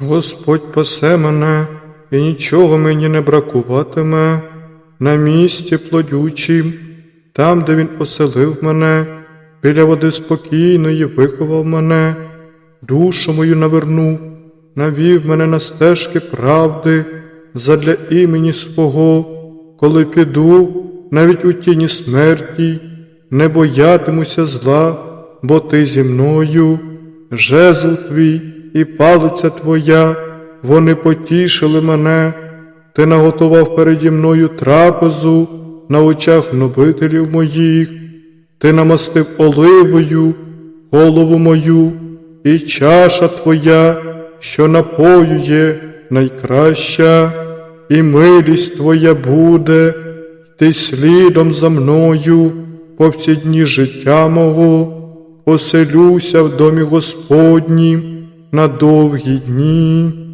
Господь пасе мене, і нічого мені не бракуватиме. На місці плодючім, там, де він оселив мене, біля води спокійної виховав мене, душу мою навернув, навів мене на стежки правди задля імені свого, коли піду навіть у тіні смерті, не боятимуся зла, бо ти зі мною, жезл твій і палиця твоя, вони потішили мене, ти наготував переді мною трапезу на очах гнобителів моїх, ти намастив оливою голову мою, і чаша твоя, що напоює найкраща, і милість твоя буде, ти слідом за мною по всі дні життя мого, поселюся в домі Господнім на довгі дні.